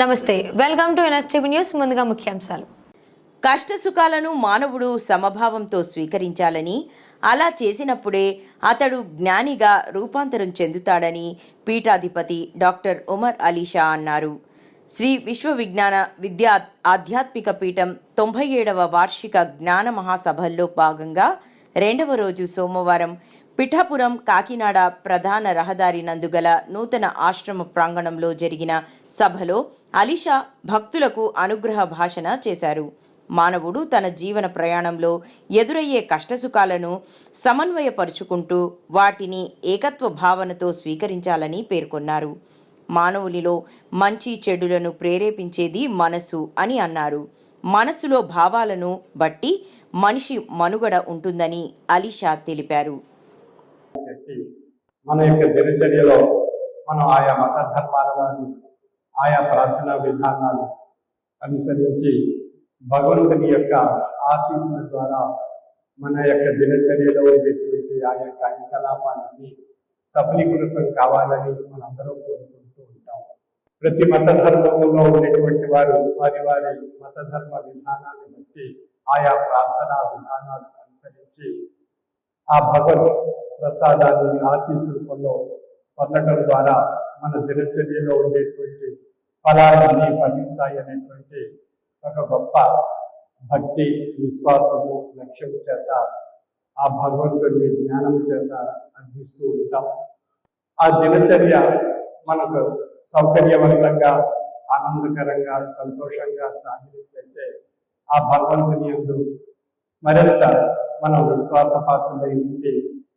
నమస్తే welcome to NSTV news ముందుగా ముఖ్యాంశాలు. కష్టసుఖాలను మానవుడు సమభావంతో స్వీకరించాలని అలా చేసినప్పుడే అతడు జ్ఞానిగా రూపాంతరం చెందుతాడని పీఠాధిపతి డాక్టర్ ఉమర్ అలీషా అన్నారు. శ్రీ విశ్వ విజ్ఞాన విద్యా ఆధ్యాత్మిక పీఠం తొంభై ఏడవ వార్షిక జ్ఞాన మహాసభల్లో భాగంగా రెండవ రోజు సోమవారం పిఠాపురం కాకినాడ ప్రధాన రహదారి నందుగల నూతన ఆశ్రమ ప్రాంగణంలో జరిగిన సభలో అలీషా భక్తులకు అనుగ్రహ భాషణ చేశారు. మానవుడు తన జీవన ప్రయాణంలో ఎదురయ్యే కష్టసుఖాలను సమన్వయపరుచుకుంటూ వాటిని ఏకత్వ భావనతో స్వీకరించాలని పేర్కొన్నారు. మానవునిలో మంచి చెడులను ప్రేరేపించేది మనసు అని అన్నారు. మనస్సులో భావాలను బట్టి మనిషి మనుగడ ఉంటుందని అలీషా తెలిపారు. చెప్పి మన యొక్క దినచర్యలో మనం ఆయా మత ధర్మాల ఆయా ప్రార్థనా విధానాలు అనుసరించి భగవంతుని యొక్క ఆశీస్సుల ద్వారా మన యొక్క దినచర్యలో ఉండేటువంటి ఆయా కార్యకలాపాలన్నీ సఫలీకృతం కావాలని మనందరం కోరుకుంటూ ఉంటాం. ప్రతి మత ధర్మంలో ఉండేటువంటి వారు వారి వారి మత ధర్మ విధానాన్ని బట్టి ఆయా ప్రార్థనా విధానాలు అనుసరించి ఆ భగవత్ ప్రసాదాన్ని ఆశీస్సులు పొంద పొందటం ద్వారా మన దినచర్యలో ఉండేటువంటి ఫలాలన్నీ ఫలిస్తాయి అనేటువంటి ఒక గొప్ప భక్తి విశ్వాసము లక్ష్యం చేత ఆ భగవంతుని జ్ఞానం చేత అందిస్తూ ఉంటాం. ఆ దినచర్య మనకు సౌకర్యవంతంగా ఆనందకరంగా సంతోషంగా సాగినట్లయితే ఆ భగవంతుని ఎందు మరింత మనం విశ్వాసపాత్రులై ఉండి